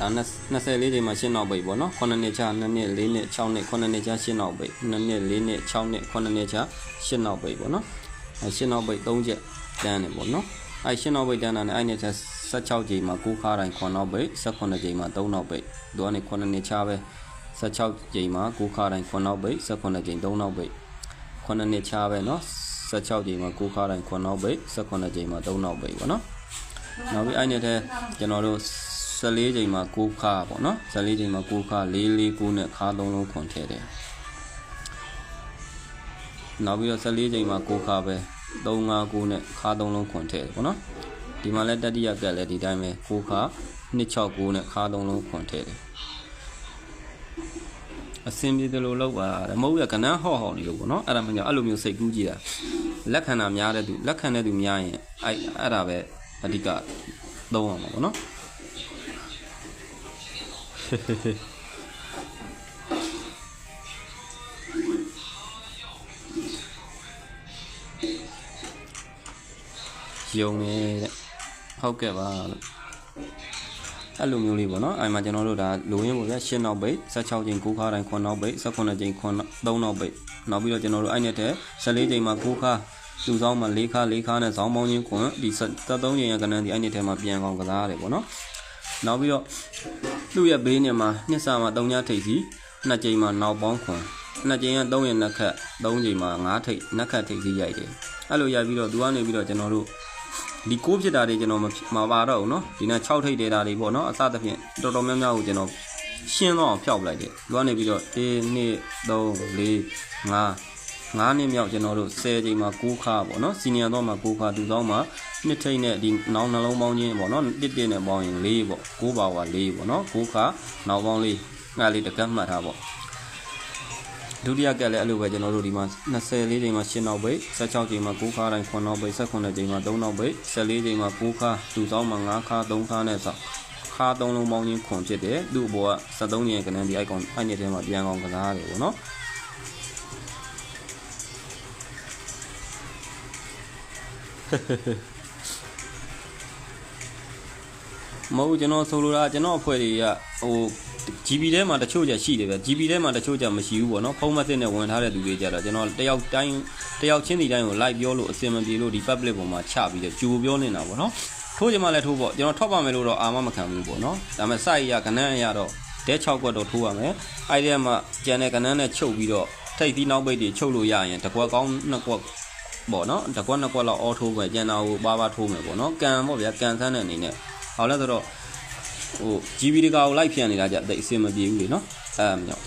ဒါ24ချိန်မှာရှင်းနောက်ပိတ်ပေါ့နော်9နှစ်ချ2နှစ်4နှစ်6နှစ်9နှစ်ချရှင်းနောက်ပိတ်2နှစ်4နှစ်6နှစ်9နှစ်ချရှင်းနောက်ပိတ်ပေါ့နော်အဲရှင်းနောက်ပိတ်3ချက်တန်းတယ်ပေါ့နော်အဲရှင်းနောက်ပိတ်တန်းတာနဲ့အဲ့နှစ်ချက်16ချိန်မှာ9ခါတိုင်း9နောက်ပိတ်18ချိန်မှာ3နောက်ပိတ်သူကနေ9နှစ်ချပဲ16ချိန်မှာ9ခါတိုင်း9နောက်ပိတ်18ချိန်3နောက်ပိတ်9နှစ်ချပဲနော်16ချိန်မှာ9ခါတိုင်း9နောက်ပိတ်18ချိန်မှာ3နောက်ပိတ်ပေါ့နော်နောက်ပြီးအဲ့နှစ်ထဲကျွန်တော်တို့ 14ချိန်မှာ6ခါပေါ့နော်14ချိန်မှာ6ခါ4 4 9နဲ့ခါ3လုံးခွန်ထည့်တယ်နောက်ပြီးတော့14ချိန်မှာ6ခါပဲ3 5 9နဲ့ခါ3လုံးခွန်ထည့်တယ်ပေါ့နော်ဒီမှာလည်းတတိယကက်လည်းဒီတိုင်းပဲ6ခါ2 6 9နဲ့ခါ3လုံးခွန်ထည့်တယ်အစင်ပြေတယ်လို့လောက်ပါတဲ့မဟုတ်ရကနန်းဟော့ဟော့နေလို့ပေါ့နော်အဲ့ဒါမှကြောင့်အဲ့လိုမျိုးစိတ်ကူးကြည့်တာလက်ခံတာများတဲ့သူလက်ခံတဲ့သူများရင်အဲ့အဲ့ဒါပဲအဓိကသုံးအောင်ပါပေါ့နော် ယုံနေတဲ့ဟုတ်ကဲ့ပါလို့အဲ့လိုမျိုးလေးပေါ့နော်အဲ့မှာကျွန်တော်တို့ဒါလိုရင်းပေါ့ဗျာ၈နောက်ပိတ်16ချိန်9ခါတိုင်း9နောက်ပိတ်18ချိန်9 3နောက်ပိတ်နောက်ပြီးတော့ကျွန်တော်တို့အဲ့နဲ့တဲ့14ချိန်မှာ9ခါသူဆောင်မှာ4ခါ4ခါနဲ့ဇောင်းပေါင်းချင်းခွန်ဒီ73ချိန်ရကနန်းဒီအဲ့နဲ့ထဲမှာပြန်ကောင်ကစားရတယ်ပေါ့နော် နောက်ပြီးတော့သူ့ရဲ့ဘေးနဲ့မှာနှစ်စာမှာ3ညထိပ်စီနှစ်ချိန်မှာနောက်ပေါင်းခွန်နှစ်ချိန်က3ရက်နှစ်ခတ်3ချိန်မှာ5ထိပ်နှစ်ခတ်ထိပ်စီရိုက်တယ်အဲ့လိုရိုက်ပြီးတော့သူကနေပြီးတော့ကျွန်တော်တို့ ဒီကိုးဖြစ်တာတွေကျွန်တော်မမပါတော့ဘူးเนาะဒီနေ့6ထိပ်သေးတာတွေပေါ့เนาะအစသဖြင့်တော်တော်များများကိုကျွန်တော်ရှင်းတော့အောင်ဖျောက်ပလိုက်တယ်သူကနေပြီးတော့1 2 3 4 5 9နှစ်မြောက်ကျွန်တော်တို့10ချိန်မှာ6ခါပေါ့နော်စီနီယာတော့မှာ6ခါသူဆောင်မှာနှစ်ထိပ်နဲ့ဒီနောက်နှလုံးပေါင်းချင်းပေါ့နော်တစ်တစ်နဲ့ပေါင်းရင်4ပေါ့6ပါဝါ4ပေါ့နော်6ခါနောက်ပေါင်း4ငါလေးတကတ်မှတ်ထားပေါ့ဒုတိယကက်လည်းအဲ့လိုပဲကျွန်တော်တို့ဒီမှာ24ချိန်မှာ8နောက်ပိတ်16ချိန်မှာ9ခါတိုင်း9နောက်ပိတ်18ချိန်မှာ3နောက်ပိတ်14ချိန်မှာ9ခါသူဆောင်မှာ9ခါ3ခါနဲ့ဆောက်ားသုံးလုံးပေါင်းချင်းခွန်ဖြစ်တယ်သူ့ဘောက73ညင်ကနန်းဒီ icon အဲ့ညထဲမှာပြန်ကောင်းကစားရတယ်ပေါ့နော် မဟုတ်ကျွန်တော်ဆိုလိုတာကျွန်တော်အဖွဲ့တွေကဟို GB ထဲမှာတချို့ကြရှိတယ်ဗျ GB ထဲမှာတချို့ကြမရှိဘူးပေါ့နော်ဖုန်းမသစ်နဲ့ဝင်ထားတဲ့သူတွေကြတော့ကျွန်တော်တယောက်တိုင်းတယောက်ချင်းဒီတိုင်းကို live ပြောလို့အစင်မပြေလို့ဒီ public ပေါ်မှာချပြီးတော့ကြိုပြောနေတာပေါ့နော်ထိုးကြမှာလည်းထိုးပေါ့ကျွန်တော်ထောက်ပါမယ်လို့တော့အာမမခံဘူးပေါ့နော်ဒါပေမဲ့ site ရကနန်းရတော့ဒဲ6ကွက်တော့ထိုးရမယ်အဲ့ဒီမှာကျန်တဲ့ကနန်းနဲ့ချုပ်ပြီးတော့ထိတ်သီးနောက်ပိတ်တွေချုပ်လို့ရရင်တကွက်ကောင်းနှစ်ကွက် ပေါ့နော်တကွက်နှစ်ကွက်လောက်အော်ထိုးပဲကျန်တာကိုပါပါထိုးမယ်ပေါ့နော်ကန်ပေါ့ဗျာကန်ဆန်းတဲ့အနေနဲ့ဟောလဲဆိုတော့ဟို GB တကာကိုလိုက်ပြန်နေတာကြတိတ်အဆင်မပြေဘူးလေနော်အဲမကြောက်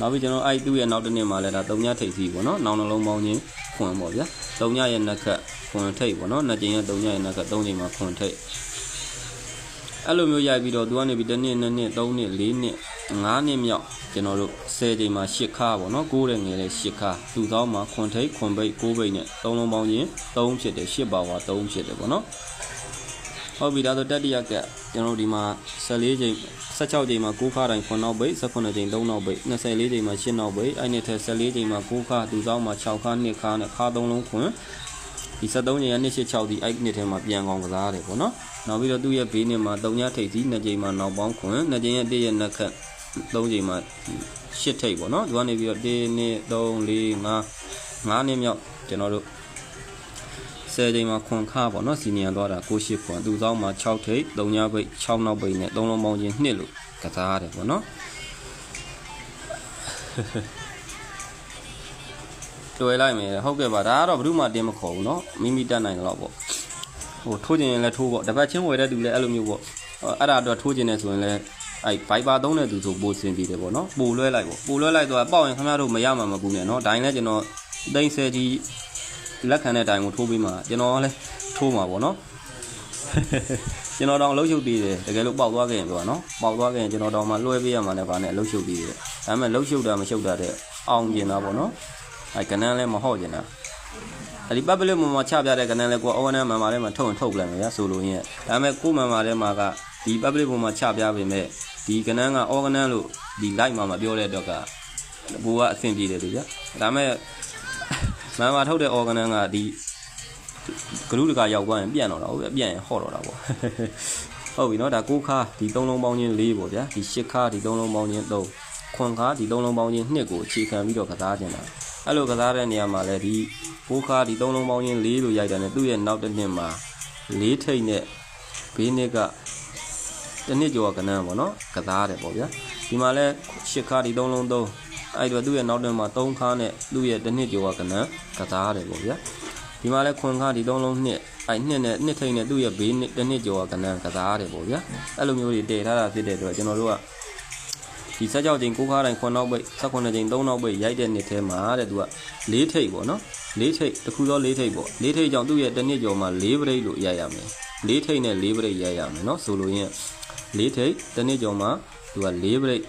နောက်ပြီးကျွန်တော်အဲ့သူ့ရဲ့နောက်တစ်နေ့မှာလဲဒါ၃ညထိပ်စီပေါ့နော်နောင်နှလုံးပေါင်းချင်းခွန်ပေါ့ဗျာ၃ညရဲ့နှက်ခတ်ခွန်ထိပ်ပေါ့နော်နှစ်ကြိမ်ရဲ့၃ညရဲ့နှက်ခတ်၃ကြိမ်မှာခွန်ထိပ် အဲ့လိုမျိုးရိုက်ပြီးတော့သူကနေပြီးတစ်နှစ်နှစ်နှစ်၃နှစ်၄နှစ်၅နှစ်မြောက်ကျွန်တော်တို့10ကြိမ်မှာ10ခါပေါ့နော်9တဲ့ငယ်တဲ့10ခါသူသောမှာခွန်ထိပ်ခွန်ပိတ်9ပိတ်နဲ့၃လုံးပေါင်းချင်း3ဖြစ်တယ်10ပါဝါ3ဖြစ်တယ်ပေါ့နော်ဟုတ်ပြီဒါဆိုတတိယကကျွန်တော်တို့ဒီမှာ14ချိန်16ချိန်မှာ9ခါတိုင်း9နောက်ပိတ်18ချိန်3နောက်ပိတ်24ချိန်မှာ10နောက်ပိတ်အဲ့နဲ့ထက်14ချိန်မှာ9ခါသူဆောင်မှာ6ခါ2ခါနဲ့ခါ3လုံးခွန်း ဒီ73ချိန်ရ286ဒီအဲ့နှစ်ထဲမှာပြန်ကောင်ကစားတယ်ပေါ့နော်နောက်ပြီးတော့သူ့ရဲ့ဘေးနှစ်မှာ3ညထိပ်စီ2ချိန်မှာနောက်ပေါင်းခွန်း2ချိန်ရဲ့1ရဲ့နှစ်ခက်3ချိန်မှာ8ထိပ်ပေါ့နော်ဒီကနေပြီးတော့1 2 3 4 5 5နှစ်မြောက်ကျွန်တော်တို့10ချိန်မှာခွန်ခါပေါ့နော်စီနီယာသွားတာ6ရှိခွန်သူဆောင်မှာ6ထိပ်3ညပိတ်6နောက်ပိတ်နဲ့3လုံးပေါင်းချင်း2လို့ကစားရတယ်ပေါ့နော် တွေ့လိုက်မယ်ဟုတ်ကဲ့ပါဒါကတော့ဘယ်သူမှတင်းမခေါ်ဘူးเนาะမိမိတက်နိုင်တယ်တော့ပေါ့ဟိုထိုးကျင်ရင်လည်းထိုးပေါ့တပတ်ချင်းဝယ်တဲ့သူလည်းအဲ့လိုမျိုးပေါ့အဲ့ဒါတော့ထိုးကျင်နေဆိုရင်လည်းအဲ့ဘိုက်ပါသုံးတဲ့သူဆိုပိုစင်ပြီးတယ်ပေါ့နော်ပိုလွှဲလိုက်ပေါ့ပိုလွှဲလိုက်တော့ပေါ့ရင်ခင်ဗျားတို့မရမှာမကူနဲ့เนาะဒိုင်းလည်းကျွန်တော်သိန်းဆယ်ကြီး လက်ခံတဲ့တိုင်ကိုထိုးပြီးမှကျွန်တော်လည်းထိုးမှာပေါ့နော်ကျွန်တော်တောင်အလုပ်ရှုပ်ပြီးတယ်တကယ်လို့ပေါက်သွားခဲ့ရင်ပြောနော်ပေါက်သွားခဲ့ရင်ကျွန်တော်တောင်မှလွှဲပေးရမှာလည်းဗာနဲ့အလုပ်ရှုပ်ပြီးတယ်ဒါပေမဲ့လှုပ်ရှုပ်တာမရှုပ်တာတဲ့အောင်ကျင်တာပေါ့နော် အဲကနန်းလည်းမဟော့ကျင်တာအဲ့ဒီပတ်ပလစ်မမချပြတဲ့ကနန်းလည်းကိုအဝနန်းမန်မာထဲမှာထုတ်ရင်ထုတ်လိုက်မယ်ရဆိုလို့ရင်ဒါပေမဲ့ကိုမန်မာထဲမှာကဒီပတ်ပလစ်ပေါ်မှာချပြပေမဲ့ဒီကနန်းကအော်ကနန်းလို့ဒီ light မှာမပြောတဲ့အတွက်ကဘူကအဆင်ပြေတယ်သူဗျာဒါပေမဲ့မန်မာထုတ်တဲ့ organ ကဒီဂရုတကရောက်သွားရင်ပြန့်တော့တာဟုတ်ပြပြန့်ရင်ဟော့တော့တာပေါ့ဟုတ်ပြီနော်ဒါ6ခါဒီ3လုံးပေါင်းချင်း4ပေါ့ဗျာဒီ10ခါဒီ3လုံးပေါင်းချင်း3ခွန်ခါဒီ3လုံးပေါင်းချင်း2ကိုအခြေခံပြီးတော့ကစားခြင်းတာ အဲ့လိုကစားတဲ့နေရာမှာလဲဒီ6ခါဒီ3လုံးပေါင်းချင်း4လို့ရိုက်တာ ਨੇ သူ့ရဲ့နောက်တစ်နှစ်မှာ4ထိတ်နဲ့ဘေးနှစ်ကတစ်နှစ်ကျော်ကနန်းပေါ့နော်ကစားတယ်ပေါ့ဗျာဒီမှာလဲ10ခါဒီ3လုံး3အဲ့တော့သူ့ရဲ့နောက်တစ်မှာ3ခါနဲ့သူ့ရဲ့တစ်နှစ်ကျော်ကနန်းကစားတယ်ပေါ့ဗျာဒီမှာလဲခွန်ခါဒီ3လုံးနှစ်အဲ့နှစ်နဲ့နှစ်ထိတ်နဲ့သူ့ရဲ့ဘေးနှစ်တစ်နှစ်ကျော်ကနန်းကစားတယ်ပေါ့ဗျာအဲ့လိုမျိုးတွေတည်ထားတာဖြစ်တဲ့အတွက်ကျွန်တော်တို့က ဒီဆက်ကြောက်ချိန်ကိုခါတိုင်း9နောက်ပိတ်18ချိန်3နောက်ပိတ်ရိုက်တဲ့နှစ်ထဲမှာတဲ့သူက၄ထိပ်ပေါ့နော်၄ထိပ်တစ်ခုသော၄ထိပ်ပေါ့၄ထိပ်ကြောင့်သူ့ရဲ့တစ်နှစ်ကျော်မှာ၄ပရိတ်လို့ရိုက်ရမယ်၄ထိပ်နဲ့၄ပရိတ်ရိုက်ရမယ်နော်ဆိုလိုရင်၄ထိပ်တစ်နှစ်ကျော်မှာသူက၄ပရိတ်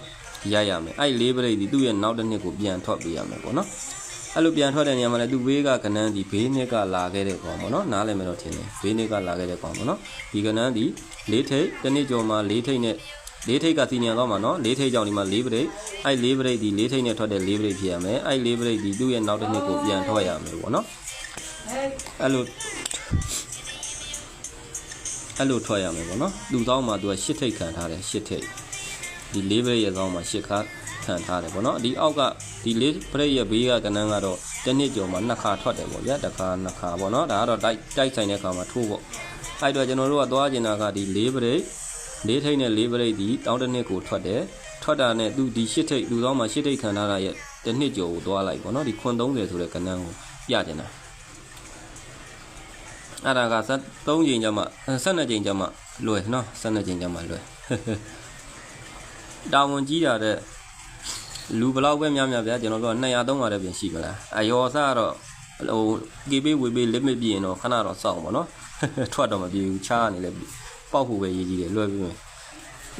ရိုက်ရမယ်အဲ့၄ပရိတ်ဒီသူ့ရဲ့နောက်တစ်နှစ်ကိုပြန်ထွက်ပေးရမယ်ပေါ့နော်အဲ့လိုပြန်ထွက်တဲ့နေရာမှာလည်းသူဘေးကကနန်းဒီဘေးနှစ်ကလာခဲ့တဲ့ကောင်ပေါ့နော်နားလည်မယ်တော့ထင်တယ်ဘေးနှစ်ကလာခဲ့တဲ့ကောင်ပေါ့နော်ဒီကနန်းဒီ၄ထိပ်တစ်နှစ်ကျော်မှာ၄ထိပ်နဲ့ လေးထိတ်ကစီနီယံတော့မှာနော်လေးထိတ်ကြောင့်ဒီမှာလေးပရိတ်အဲ့လေးပရိတ်ဒီလေးထိတ်နဲ့ထွက်တဲ့လေးပရိတ်ဖြစ်ရမယ်အဲ့လေးပရိတ်ဒီသူ့ရဲ့နောက်တစ်နှစ်ကိုပြန်ထွက်ရမယ်ပေါ့နော်အဲ့လိုအဲ့လိုထွက်ရမယ်ပေါ့နော်သူ့သောင်းမှာသူကရှစ်ထိတ်ခံထားတယ်ရှစ်ထိတ်ဒီလေးပရိတ်ရဲ့သောင်းမှာရှစ်ခါခံထားတယ်ပေါ့နော်ဒီအောက်ကဒီလေးပရိတ်ရဲ့ဘေးကကနန်းကတော့တစ်နှစ်ကျော်မှာနှစ်ခါထွက်တယ်ပေါ့ဗျာတစ်ခါနှစ်ခါပေါ့နော်ဒါကတော့တိုက်တိုက်ဆိုင်တဲ့ခါမှာထိုးပေါ့အဲ့တော့ကျွန်တော်တို့ကသွားကျင်တာကဒီလေးပရိတ် လေးထိတ်နဲ့လေးပရိတ်ဒီတောင်းတစ်နှစ်ကိုထွက်တယ်ထွက်တာနဲ့သူဒီရှစ်ထိတ်လူသောမှာရှစ်ထိတ်ခံထားတာရဲ့တစ်နှစ်ကျော်ကိုသွားလိုက်ပေါ့နော်ဒီခွန်30ဆိုတဲ့ကဏ္ဍကိုပြကျင်တာအဲ့ဒါက3ချိန်ကျမှ12ချိန်ကျမှလွယ်နော်12ချိန်ကျမှလွယ်တာဝန်ကြီးတာတဲ့လူဘလောက်ပဲများများဗျာကျွန်တော်တို့က200 300တဲ့ပြင်ရှိမလားအယောစကတော့ဟိုကေပေးဝေပေး limit ပြရင်တော့ခဏတော့စောင့်ပါနော်ထွက်တော့မပြေဘူးချားနေလဲပေါ က်ဖို့ပဲရေးကြည့်တယ်လွယ်ပြီးမယ်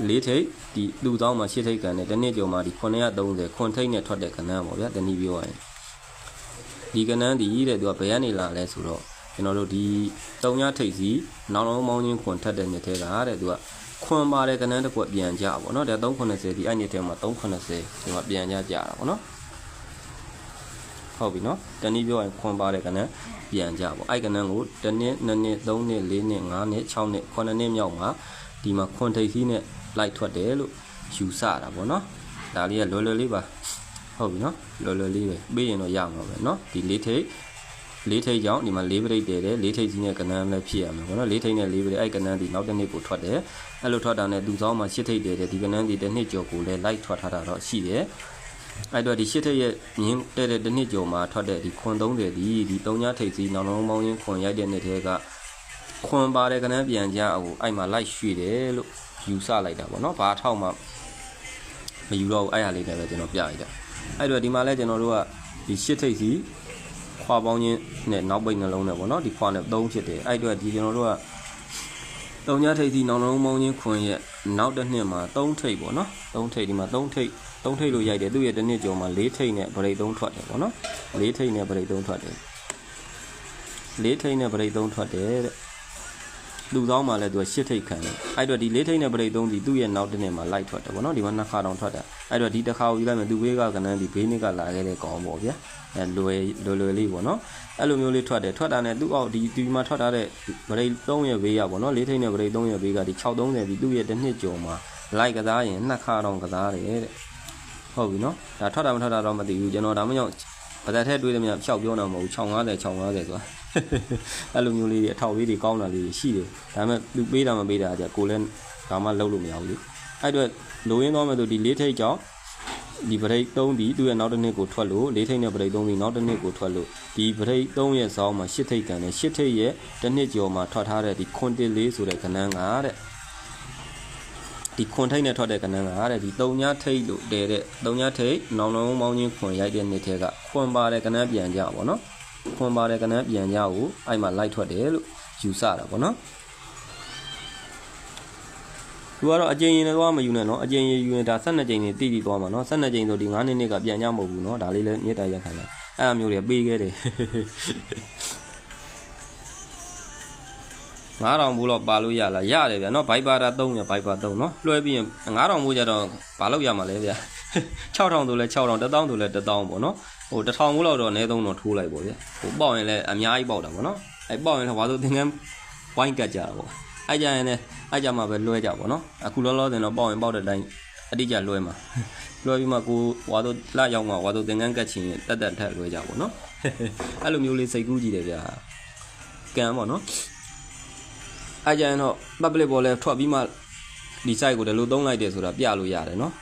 လေးထိပ်ဒီလူသောမှာရှစ်ထိပ်ကန်နဲ့တစ်နှစ်ကျော်မှာဒီ930ခွန်ထိပ်နဲ့ထွက်တဲ့ကဏ္ဍပေါ့ဗျာတနည်းပြောရရင်ဒီကဏ္ဍဒီတဲ့သူကဘယ်ကနေလာလဲဆိုတော့ကျွန်တော်တို့ဒီတုံညထိပ်စီနောက်လုံးမောင်းချင်းခွန်ထက်တဲ့နှစ်ထဲကတဲ့သူကခွန်ပါတဲ့ကဏ္ဍတစ်ခုပြန်ကြပါတော့တဲ့390ဒီအဲ့နှစ်ထဲမှာ390ဒီမှာပြန်ကြကြတာပေါ့နော် ဟုတ်ပြီနော်တနည်းပြောရင်ခွန်ပါတဲ့ကဏ္ဍပြန်ကြပေါ့အဲ့ကဏ္ဍကိုတစ်နှစ်နှစ်နှစ်သုံးနှစ်လေးနှစ်ငါးနှစ်6နှစ်9နှစ်မြောက်မှာဒီမှာခွန်ထိပ်စီးနဲ့လိုက်ထွက်တယ်လို့ယူဆတာပေါ့နော်ဒါလေးကလွယ်လွယ်လေးပါဟုတ်ပြီနော်လွယ်လွယ်လေးပဲပေးရင်တော့ရမှာပဲနော်ဒီလေးထိပ်လေးထိပ်ကြောင့်ဒီမှာလေးပရိတ်တယ်တယ်လေးထိပ်စီးနဲ့ကဏ္ဍလည်းဖြစ်ရမှာပေါ့နော်လေးထိပ်နဲ့လေးပရိတ်အဲ့ကဏ္ဍဒီနောက်တစ်နှစ်ကိုထွက်တယ်အဲ့လိုထွက်တာနဲ့သူဆောင်မှာရှစ်ထိပ်တယ်တယ်ဒီကဏ္ဍဒီတစ်နှစ်ကျော်ကိုလည်းလိုက်ထွက်ထားတာတော့ရှိတယ် အဲ့တော့ဒီရှစ်ထိပ်ရဲ့မြင်းတဲ့တဲ့တစ်နှစ်ကျော်မှာထွက်တဲ့ဒီခွန်30ဒီဒီ3ညထိပ်စီနောက်လုံးပေါင်းရင်းခွန်ရိုက်တဲ့နှစ်ထဲကခွန်ပါတယ်ကဏ္ဍပြန်ကြအောင်အဲ့မှာလိုက်ရွှေ့တယ်လို့ယူဆလိုက်တာပေါ့နော်ဘာထောက်မှမယူတော့ဘူးအဲ့ဟာလေးနဲ့ပဲကျွန်တော်ပြလိုက်တာအဲ့တော့ဒီမှာလဲကျွန်တော်တို့ကဒီရှစ်ထိပ်စီခွာပေါင်းချင်းနဲ့နောက်ပိတ်နှလုံးနဲ့ပေါ့နော်ဒီခွာနဲ့3ဖြစ်တယ်အဲ့တော့ဒီကျွန်တော်တို့ကတုံညာထိပ်စီနောင်လုံးမုံချင်းခွင်ရဲ့နောက်တစ်နှစ်မှာ3ထိပ်ပေါ့နော်3ထိပ်ဒီမှာ3ထိပ် 3ထိပ်လို့ရိုက်တယ်သူ့ရဲ့တစ်နှစ်ကျော်မှာ4ထိပ်နဲ့ဗရိတ်3ထွက်တယ်ပေါ့နော်4ထိပ်နဲ့ဗရိတ်3ထွက်တယ်4ထိပ်နဲ့ဗရိတ်3ထွက်တယ်တဲ့လူဆောင်မှာလည်းသူက8ထိပ်ခံတယ်အဲ့တော့ဒီ4ထိပ်နဲ့ဗရိတ်3ဒီသူ့ရဲ့နောက်တစ်နှစ်မှာလိုက်ထွက်တယ်ပေါ့နော်ဒီမှာနှစ်ခါတောင်ထွက်တာအဲ့တော့ဒီတစ်ခါကိုယူလိုက်မယ်သူဘေးကကနန်းဒီဘေးနှစ်ကလာခဲ့တဲ့ကောင်ပေါ့ဗျာအဲလွယ်လွယ်လွယ်လေးပေါ့နော်အဲ့လိုမျိုးလေးထွက်တယ်ထွက်တာနဲ့သူ့အောက်ဒီဒီမှာထွက်ထားတဲ့ဗရိတ်3ရဲ့ဘေးရပေါ့နော်4ထိပ်နဲ့ဗရိတ်3ရဲ့ဘေးကဒီ630ဒီသူ့ရဲ့တစ်နှစ်ကျော်မှာလိုက်ကစားရင်နှစ်ခါတောင်ကစားတယ်တဲ့ ဟုတ်ပြီနော်ဒါထွက်တာမထွက်တာတော့မသိဘူးကျွန်တော်ဒါမှမဟုတ်ဘာသာထဲတွေးတယ်များဖြောက်ပြောတာမဟုတ်ဘူး650 650ဆိုတာအဲ့လိုမျိုးလေးတွေအထောက်လေးတွေကောင်းတာလေးတွေရှိတယ်ဒါပေမဲ့သူပေးတာမပေးတာကြကိုလည်းဒါမှလုံးလို့မရဘူးလေအဲ့တော့လိုရင်းတော့မဲ့သူဒီလေးထိတ်ကြောင့်ဒီဗရိတ်3ဒီသူ့ရဲ့နောက်တစ်နှစ်ကိုထွက်လို့လေးထိတ်နဲ့ဗရိတ်3ဒီနောက်တစ်နှစ်ကိုထွက်လို့ဒီဗရိတ်3ရဲ့ဇောင်းမှာ8ထိတ်ကန်တယ်8ထိတ်ရဲ့တစ်နှစ်ကျော်မှာထွက်ထားတဲ့ဒီခွန်တစ်လေးဆိုတဲ့ကဏ္ဍကတဲ့ ဒီခွန်ထိတ်နဲ့ထွက်တဲ့ကဏ္ဍကတဲ့ဒီ3ညထိတ်လို့တဲတဲ့3ညထိတ်နောင်လုံးမောင်းချင်းခွန်ရိုက်တဲ့နှစ်ထဲကခွန်ပါတဲ့ကဏ္ဍပြန်ကြပါတော့ခွန်ပါတဲ့ကဏ္ဍပြန်ကြကိုအဲ့မှာလိုက်ထွက်တယ်လို့ယူဆတာပေါ့နော်သူကတော့အကျဉ်းရင်လည်းသွားမယူနဲ့နော်အကျဉ်းရင်ယူရင်ဒါ12ကြိမ်နေတိတိသွားမှာနော်12ကြိမ်ဆိုဒီ9နှစ်နှစ်ကပြန်ကြမဟုတ်ဘူးနော်ဒါလေးလည်းမြေတားရက်ခံလိုက်အဲ့အမျိုးတွေပေးခဲ့တယ် 9000ဘူးတော့ပါလို့ရလားရတယ်ဗျာနော်ဘိုက်ပါတာ3ရဘိုက်ပါ3နော်လွှဲပြီးရင်9000ဘူးကြတော့ဘာလို့ရမှာလဲဗျာ6000ဆိုလဲ6000 1000ဆိုလဲ1000ပေါ့နော်ဟို1000ဘူးလောက်တော့အနည်းဆုံးတော့ထိုးလိုက်ပေါ့ဗျာဟိုပေါက်ရင်လည်းအများကြီးပေါက်တာပေါ့နော်အဲ့ပေါက်ရင်လည်းဘာလို့သင်္ကန်းဝိုင်းကတ်ကြတာပေါ့အဲ့ကြရင်လည်းအဲ့ကြမှာပဲလွှဲကြပါတော့အခုလောလောဆယ်တော့ပေါက်ရင်ပေါက်တဲ့အတိုင်းအတိအကျလွှဲမှာလွှဲပြီးမှကိုဝါတော့လှရောက်မှဝါတော့သင်္ကန်းကတ်ချင်ရင်တက်တက်ထက်လွှဲကြပါတော့အဲ့လိုမျိုးလေးစိတ်ကူးကြည့်တယ်ဗျာကံပေါ့နော် အဲ့ကြရင်တော့ public ပေါ်လဲထွက်ပြီးမှဒီ site ကိုလည်းလို့သုံးလိုက်တယ်ဆိုတာပြလို့ရတယ်နော်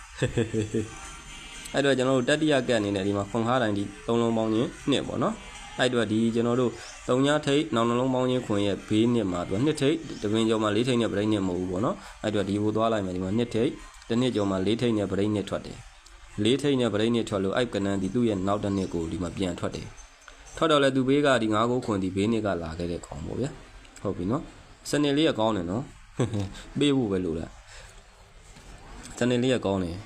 အဲ့တော့ကျွန်တော်တို့တတိယကတ်အနေနဲ့ဒီမှာခွန်ခါတိုင်းဒီသုံးလုံးပေါင်းချင်းနှစ်ပေါ့နော်အဲ့တော့ဒီကျွန်တော်တို့သုံးညထိတ်နောက်နှလုံးပေါင်းချင်းခွန်ရဲ့ဘေးနှစ်မှာသူနှစ်ထိတ်တပင်ကျော်မှာလေးထိတ်နဲ့ပြိနှစ်မဟုတ်ဘူးပေါ့နော်အဲ့တော့ဒီဘိုးသွားလိုက်မယ်ဒီမှာနှစ်ထိတ်တစ်နှစ်ကျော်မှာလေးထိတ်နဲ့ပြိနှစ်ထွက်တယ်လေးထိတ်နဲ့ပြိနှစ်ထွက်လို့အဲ့ကနန်းဒီသူ့ရဲ့နောက်တစ်နှစ်ကိုဒီမှာပြန်ထွက်တယ်ထွက်တော့လဲသူဘေးကဒီငါးကိုခွန်ဒီဘေးနှစ်ကလာခဲ့တဲ့ကောင်ပေါ့ဗျာဟုတ်ပြီနော် စနေလေးကကောင်းတယ်နော်ပေးဖို့ပဲလို့လားစနေလေးကကောင်းတယ်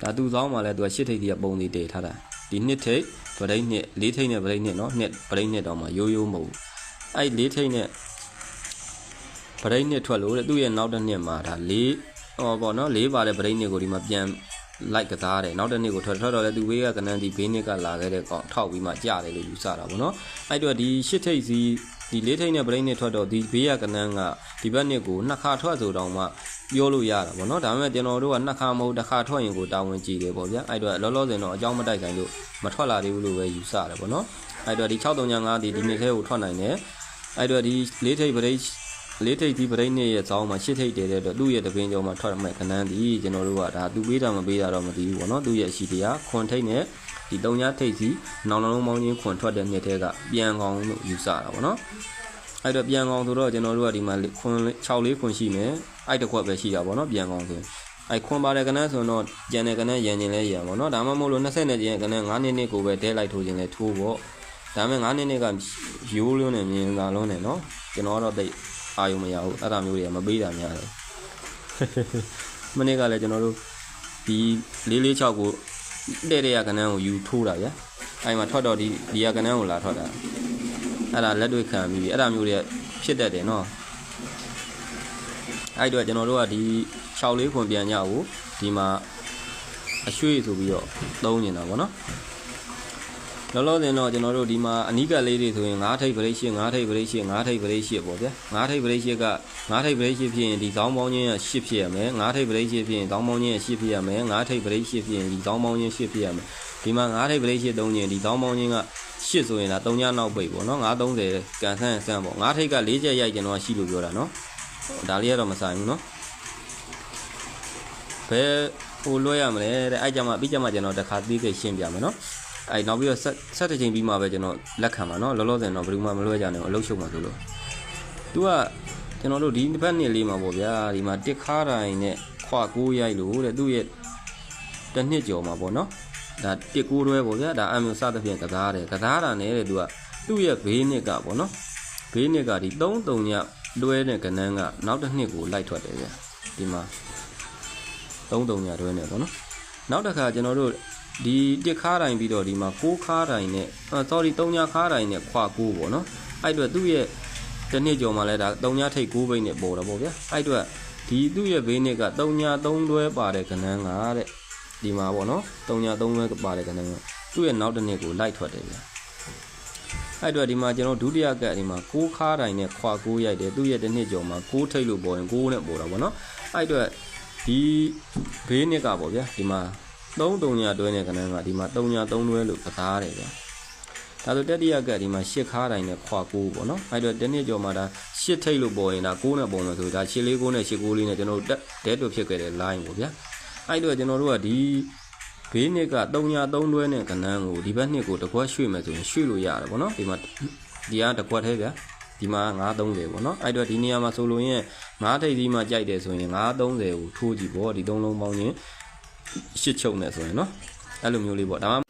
ဒါသူဆောင်မှလည်းသူကရှစ်ထိပ်ကြီးပုံသေးတည်ထားတာဒီနှစ်ထိပ်ဗရိတ်နှစ်လေးထိပ်နဲ့ဗရိတ်နှစ်နော်နှစ်ဗရိတ်နှစ်တော့မှရိုးရိုးမဟုတ်ဘူးအဲ့လေးထိပ်နဲ့ဗရိတ်နှစ်ထွက်လို့တဲ့သူ့ရဲ့နောက်တစ်နှစ်မှာဒါလေးဟောပေါ့နော်လေးပါတဲ့ဗရိတ်နှစ်ကိုဒီမှာပြန် လိုက်ကစားတယ်နောက်တစ်နေ့ကိုထွက်ထွက်တော့လဲသူဘေးကကနန်ဒီဘေးနစ်ကလာခဲ့တဲ့ကောင်ထောက်ပြီးမှကြတယ်လို့ယူဆတာပေါ့နော်အဲ့တော့ဒီရှစ်ထိပ်စီဒီလေးထိပ်နဲ့ဗရိတ်နဲ့ထွက်တော့ဒီဘေးရကနန်းကဒီဘက်နှစ်ကိုနှစ်ခါထွက်ဆိုတော့မှပြောလို့ရတာပေါ့နော်ဒါပေမဲ့ကျွန်တော်တို့ကနှစ်ခါမဟုတ်တစ်ခါထွက်ရင်ကိုတာဝန်ကြည့်တယ်ပေါ့ဗျအဲ့တော့လောလောဆယ်တော့အကြောင်းမတိုက်ဆိုင်လို့မထွက်လာသေးဘူးလို့ပဲယူဆတယ်ပေါ့နော်အဲ့တော့ဒီ6395ဒီဒီနှစ်ခဲကိုထွက်နိုင်တယ်အဲ့တော့ဒီလေးထိပ်ဗရိတ် လေးထိပ်ဒီပရိတ်နဲ့ရဲ့ဇောင်းမှာရှစ်ထိပ်တည်တဲ့အတွက်သူ့ရဲ့တပင်းကျော်မှာထွက်မဲ့ခဏန်းဒီကျွန်တော်တို့ကဒါသူပေးတာမပေးတာတော့မသိဘူးပေါ့နော်သူ့ရဲ့အရှိတရားခွန်ထိပ်နဲ့ဒီတုံညာထိပ်စီနောင်လုံးမောင်းချင်းခွန်ထွက်တဲ့နှစ်ထဲကပြန်ကောင်းလို့ယူဆတာပေါ့နော်အဲ့တော့ပြန်ကောင်ဆိုတော့ကျွန်တော်တို့ကဒီမှာခွန်6လေးခွန်ရှိမယ်အဲ့တစ်ခွက်ပဲရှိတာပေါ့နော်ပြန်ကောင်ဆိုရင်အဲ့ခွန်ပါတဲ့ကနန်းဆိုတော့ကြံတဲ့ကနန်းရန်ကျင်လဲရန်ပေါ့နော်ဒါမှမဟုတ်လို့20နဲ့ကျင်ကနန်း9နှစ်နှစ်ကိုပဲတဲလိုက်ထိုးခြင်းလဲထိုးပေါ့ဒါပေမဲ့9နှစ်နှစ်ကရိုးလုံးနဲ့မြင်လာလုံးနဲ့နော်ကျွန်တော်တော့တိတ် အာယုံမရဘူးအဲ့ဒါမျိုးတွေကမပေးတာများတယ်မနေ့ကလည်းကျွန်တော်တို့ဒီ446ကိုတဲ့တဲ့ရကနန်းကိုယူထိုးတာဗျာအဲ့မှာထွက်တော့ဒီဒီရကနန်းကိုလာထွက်တာအဲ့ဒါလက်တွေ့ခံပြီးပြီအဲ့ဒါမျိုးတွေဖြစ်တတ်တယ်နော်အဲ့တော့ကျွန်တော်တို့ကဒီ6လေးခွန်ပြန်ကြကိုဒီမှာအရွှေ့ဆိုပြီးတော့သုံးနေတာပေါ့နော် လောလောဆယ်တော့ကျွန်တော်တို့ဒီမှာအနိကလေးတွေဆိုရင်9ထိပ်ပရိတ်ရှိ9ထိပ်ပရိတ်ရှိ9ထိပ်ပရိတ်ရှိပေါ့ဗျာ9ထိပ်ပရိတ်ရှိက9ထိပ်ပရိတ်ရှိဖြစ်ရင်ဒီဇောင်းပေါင်းချင်းက10ဖြစ်ရမယ်9ထိပ်ပရိတ်ရှိဖြစ်ရင်ဇောင်းပေါင်းချင်းက10ဖြစ်ရမယ်9ထိပ်ပရိတ်ရှိဖြစ်ရင်ဒီဇောင်းပေါင်းချင်း10ဖြစ်ရမယ်ဒီမှာ9ထိပ်ပရိတ်ရှိသုံးရင်ဒီဇောင်းပေါင်းချင်းက10ဆိုရင်ဒါ3ညနောက်ပိတ်ပေါ့နော်930ကန်ဆန်းဆန်းပေါ့9ထိပ်က4ချက်ရိုက်ကျွန်တော်ရှိလို့ပြောတာနော်ဒါလေးကတော့မဆိုင်ဘူးနော်ဘယ်ဟိုလွှဲရမလဲတဲ့အဲ့ကြမှာပြီးကြမှာကျွန်တော်တစ်ခါသေးသေးရှင်းပြမယ်နော် အဲ့နောက်ပြီးတော့ဆက်ဆက်တစ်ချိန်ပြီးမှပဲကျွန်တော်လက်ခံပါနော်လောလောဆယ်တော့ဘယ်သူမှမလွှဲကြနဲ့အလုပ်ရှုပ်မှာဆိုလို့ तू ကကျွန်တော်တို့ဒီဘက်နှစ်လေးမှာပေါ့ဗျာဒီမှာတစ်ခါတိုင်းနဲ့ခွာကိုးရိုက်လို့တဲ့သူ့ရဲ့တစ်နှစ်ကျော်မှာပေါ့နော်ဒါတစ်ကိုးတွဲပေါ့ဗျာဒါအမျိုးစသဖြင့်ကစားတယ်ကစားတာနဲ့တဲ့ तू ကသူ့ရဲ့ဘေးနှစ်ကပေါ့နော်ဘေးနှစ်ကဒီ3 3ညတွဲတဲ့ကနန်းကနောက်တစ်နှစ်ကိုလိုက်ထွက်တယ်ဗျာဒီမှာ3 3ညတွဲနေပေါ့နော်နောက်တစ်ခါကျွန်တော်တို့ ဒီတစ်ခါတိုင်းပြီးတော့ဒီမှာ6ခါတိုင်းနဲ့အာ sorry 3ညခါတိုင်းနဲ့ခွာကိုးပေါ့နော်အဲ့အတွက်သူ့ရဲ့တစ်နှစ်ကျော်မှလဲဒါ3ညထိတ်6ဘိတ်နဲ့ပေါ်တာပေါ့ဗျာအဲ့အတွက်ဒီသူ့ရဲ့ဘေးနှစ်က3ည3တွဲပါတဲ့ကဏ္ဍကတဲ့ဒီမှာပေါ့နော်3ည3တွဲပါတဲ့ကဏ္ဍကသူ့ရဲ့နောက်တစ်နှစ်ကိုလိုက်ထွက်တယ်ဗျာအဲ့အတွက်ဒီမှာကျွန်တော်ဒုတိယကတ်ဒီမှာ6ခါတိုင်းနဲ့ခွာ6ရိုက်တယ်သူ့ရဲ့တစ်နှစ်ကျော်မှာ6ထိတ်လို့ပေါ်ရင်6နဲ့ပေါ်တာပေါ့နော်အဲ့အတွက်ဒီဘေးနှစ်ကပေါ့ဗျာဒီမှာ 3 3ညတွဲတဲ့ကဏ္ဍကဒီမှာ3ည3တွဲလို့ကစားတယ်ဗျာဒါဆိုတတိယကတ်ဒီမှာရှစ်ခါတိုင်းနဲ့ခွာကိုးပေါ့နော်အဲ့တော့တနေ့ကျော်မှာဒါရှစ်ထိတ်လို့ပေါ်ရင်ဒါကိုးနဲ့ပုံမယ်ဆိုဒါရှစ်လေးကိုးနဲ့ရှစ်ကိုးလေးနဲ့ကျွန်တော်တို့တက်ဒဲတူဖြစ်ခဲ့တဲ့ line ပေါ့ဗျာအဲ့တော့ကျွန်တော်တို့ကဒီဘေးနှစ်က3ညာ3တွဲနဲ့ကနန်းကိုဒီဘက်နှစ်ကိုတစ်ခွက်ရွှေ့မယ်ဆိုရင်ရွှေ့လို့ရတယ်ပေါ့နော်ဒီမှာဒီကတစ်ခွက်သေးဗျာဒီမှာ930ပေါ့နော်အဲ့တော့ဒီနေရာမှာဆိုလို့ရင်9ထိပ်ဒီမှာကြိုက်တယ်ဆိုရင်930ကိုထိုးကြည့်ပေါ့ဒီသုံးလုံးပေါင်းရင် ရှစ်ချုပ်နေဆိုရင်နော်အဲ့လိုမျိုးလေးပေါ့ဒါမှမ